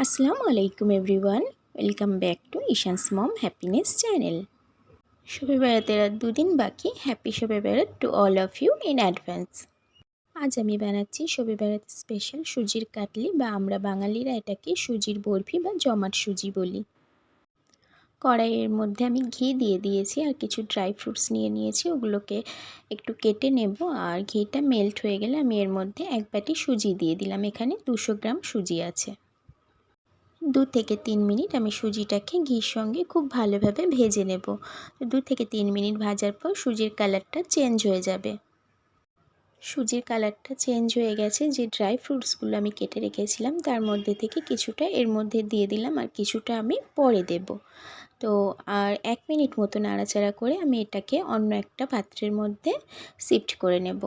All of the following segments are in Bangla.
আসসালামু আলাইকুম everyone, welcome back to Ishan's mom happiness channel. শবে বেড়াতে দুদিন বাকি, happy Shabe বেড়াত to all of you in advance. আজ আমি বানাচ্ছি শবে বেড়াতে স্পেশাল সুজির কাটলি বা আমরা বাঙালিরা এটাকে সুজির বরফি বা জমাট সুজি বলি। কড়াইয়ের মধ্যে আমি ঘি দিয়ে দিয়েছি আর কিছু ড্রাই ফ্রুটস নিয়ে নিয়েছি, ওগুলোকে একটু কেটে নেব আর ঘিটা মেল্ট হয়ে গেলে আমি এর মধ্যে এক বাটি সুজি দিয়ে দিলাম, এখানে দুশো গ্রাম সুজি আছে। দু থেকে তিন মিনিট আমি সুজিটাকে ঘির সঙ্গে খুব ভালোভাবে ভেজে নেব। দু থেকে তিন মিনিট ভাজার পর সুজির কালারটা চেঞ্জ হয়ে যাবে। সুজির কালারটা চেঞ্জ হয়ে গেছে যে ড্রাই ফ্রুটসগুলো আমি কেটে রেখেছিলাম, তার মধ্যে থেকে কিছুটা এর মধ্যে দিয়ে দিলাম আর কিছুটা আমি পরে দেব। তো আর এক মিনিট মতো নাড়াচাড়া করে আমি এটাকে অন্য একটা পাত্রের মধ্যে শিফট করে নেব।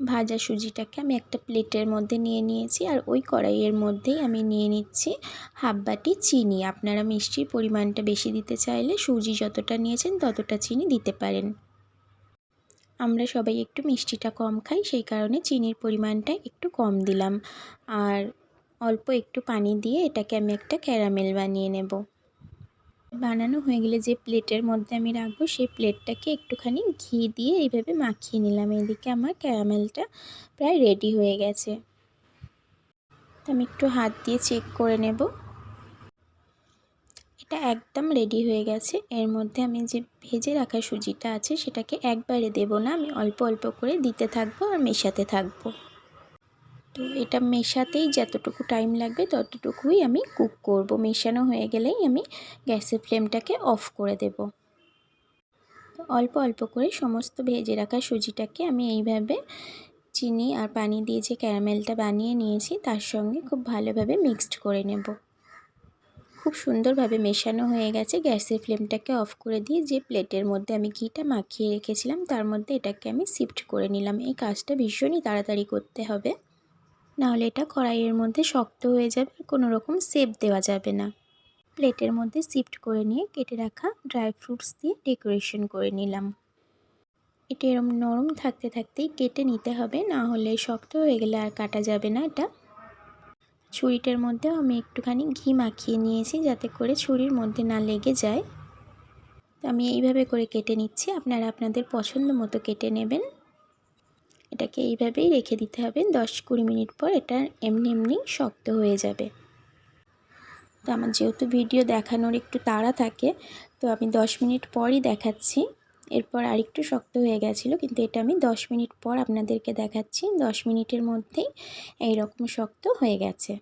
ভাজা সুজিটাকে আমি একটা প্লেটের মধ্যে নিয়ে নিয়েছি আর ওই কড়াইয়ের মধ্যেই আমি নিয়ে নিচ্ছি হাফ বাটি চিনি। আপনারা মিষ্টির পরিমাণটা বেশি দিতে চাইলে সুজি যতটা নিয়েছেন ততটা চিনি দিতে পারেন। আমরা সবাই একটু মিষ্টিটা কম খাই, সেই কারণে চিনির পরিমাণটা একটু কম দিলাম। আর অল্প একটু পানি দিয়ে এটাকে আমি একটা ক্যারামেল বানিয়ে নেব। বানানো হয়ে গেলে যে প্লেটের মধ্যে আমি রাখব, সেই প্লেটটাকে একটুখানি ঘি দিয়ে এইভাবে মাখিয়ে নিলাম। এদিকে আমার ক্যারামেলটা প্রায় রেডি হয়ে গেছে। আমি একটু হাত দিয়ে চেক করে নেব। এটা একদম রেডি হয়ে গেছে। এর মধ্যে আমি যে ভেজে রাখা সুজিটা আছে, সেটাকে একবারে দেব না। আমি অল্প অল্প করে দিতে থাকব আর মেশাতে থাকব। তো এটা মেশাতেই যতটুকু টাইম লাগবে ততটুকুই আমি কুক করব। মেশানো হয়ে গেলেই আমি গ্যাসের ফ্লেমটাকে অফ করে দেব। অল্প অল্প করে সমস্ত ভেজে রাখা সুজিটাকে আমি এইভাবে চিনি আর পানি দিয়ে যে ক্যারামেলটা বানিয়ে নিয়েছি তার সঙ্গে খুব ভালোভাবে মিক্সড করে নেব। খুব সুন্দরভাবে মেশানো হয়ে গেছে। গ্যাসের ফ্লেমটাকে অফ করে দিয়ে যে প্লেটের মধ্যে আমি ঘিটা মাখিয়ে রেখেছিলাম তার মধ্যে এটাকে আমি শিফট করে নিলাম। এই কাজটা ভীষণই তাড়াতাড়ি করতে হবে। নাহলে এটা কড়াইয়ের মধ্যে শক্ত হয়ে যাবে কোনো রকম সেপ দেওয়া যাবে না। প্লেটের মধ্যে শিফট করে নিয়ে কেটে রাখা ড্রাই ফ্রুটস দিয়ে ডেকোরেশন করে নিলাম। এটা এরম নরম থাকতে থাকতেই কেটে নিতে হবে, না হলে শক্ত হয়ে গেলে আর কাটা যাবে না এটা। ছুরিটার মধ্যে আমি একটুখানি ঘি মাখিয়ে নিয়েছি যাতে করে ছুরির মধ্যে না লেগে যায়। আমি এইভাবে করে কেটে নিচ্ছি, আপনারা আপনাদের পছন্দ মতো কেটে নেবেন। এটাকে এইভাবেই রেখে দিতে হবে। দশ কুড়ি মিনিট পর এটা এমনি এমনি শক্ত হয়ে যাবে। তো আমার যেহেতু ভিডিও দেখানোর একটু তাড়া থাকে, তো আমি দশ মিনিট পরই দেখাচ্ছি। এরপর আরেকটু শক্ত হয়ে গেছিল, কিন্তু এটা আমি দশ মিনিট পর আপনাদেরকে দেখাচ্ছি। দশ মিনিটের মধ্যেই এই রকম শক্ত হয়ে গেছে।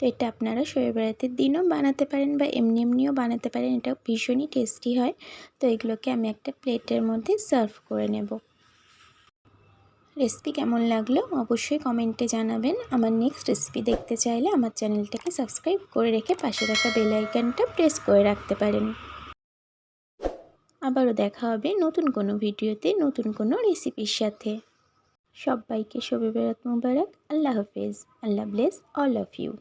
তো এটা আপনারা শরীর বেড়াতের দিনও বানাতে পারেন বা এমনি এমনিও বানাতে পারেন এটা ভীষণই টেস্টি হয়। তো এগুলোকে আমি একটা প্লেটের মধ্যে সার্ভ করে নেব। রেসিপি কেমন লাগল অবশ্যই কমেন্টে জানাবেন। আমার নেক্সট রেসিপি দেখতে চাইলে আমার চ্যানেলটাকে সাবস্ক্রাইব করে রেখে পাশে রাখা বেলাইকানটা প্রেস করে রাখতে পারেন। আবারও দেখা হবে নতুন কোনো ভিডিওতে নতুন কোনো রেসিপির সাথে। সবাইকে শবে বেরাত মুবারক। আল্লাহ হাফেজ। Allah bless all of you